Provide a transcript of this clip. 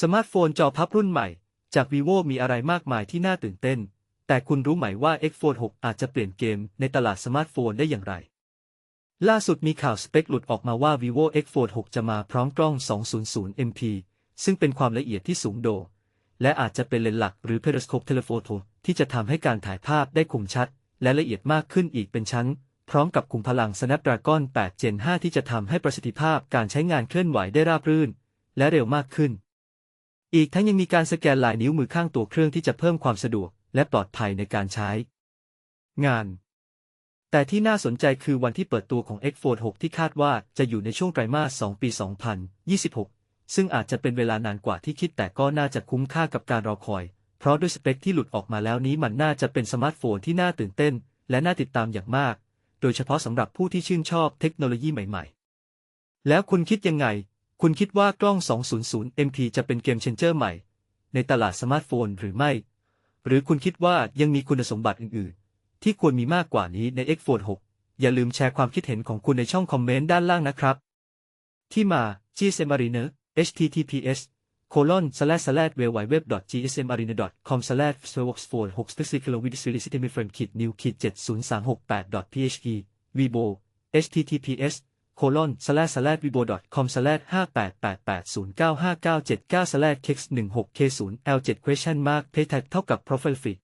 สมาร์ทโฟนจอพับรุ่นใหม่ จาก vivo มีอะไรมากมายที่น่าตื่นเต้น แต่คุณรู้ไหมว่า X Fold 6 อาจจะเปลี่ยนเกมในตลาดสมาร์ทโฟนได้อย่างไร ล่าสุดมีข่าวสเปคหลุดออกมาว่า vivo X Fold 6 จะมาพร้อมกล้อง 200 MP ซึ่งเป็นความละเอียดที่สูงโดดและอาจจะเป็นเลนส์หลักหรือ periscope telephoto ที่จะทำให้การถ่ายภาพได้คมชัด และละเอียดมากขึ้นอีกเป็นชั้น พร้อมกับคุมพลัง Snapdragon 8 Gen 5 ที่จะทำให้ประสิทธิภาพการใช้งานเคลื่อนไหวได้ราบรื่น และเร็วมากขึ้น อีกทั้งยังมีการสแกนลายนิ้วมือข้างตัวเครื่องที่จะเพิ่มความสะดวก และปลอดภัยในการใช้ งาน แต่ที่น่าสนใจคือวันที่เปิดตัวของ X Fold 6 ที่คาดว่าจะอยู่ในช่วงไตรมาส 2 ปี 2026 ซึ่งอาจจะเป็นเวลานานกว่าที่คิดแต่ก็น่าจะคุ้มค่ากับการรอคอย เพราะด้วยสเปคที่หลุดออกมาแล้วนี้มันน่าจะเป็นสมาร์ทโฟนที่น่าตื่นเต้น และน่าติดตามอย่างมาก โดยเฉพาะสำหรับผู้ที่ชื่นชอบเทคโนโลยีใหม่ ๆ แล้วคุณคิดยังไง คุณคิดว่ากล้อง 200 MP จะเป็นเกมเชนเจอร์ใหม่ ในตลาดสมาร์ทโฟนหรือไม่ หรือคุณคิดว่ายังมีคุณสมบัติอื่นๆ ที่ควรมีมากกว่านี้ใน X Fold 6 อย่าลืมแชร์ความคิดเห็นของคุณในช่องคอมเมนต์ด้านล่างนะครับ ที่มา GSM Arena https colon slash slash www gsm arena com slash servox phone 6 specific with series system frame kit new kit 70368 php vivo https colon slash slash vivo com slash 5888095979 slash kex 16 k 0 l 7 question mark pay tag เท่ากับ profile feed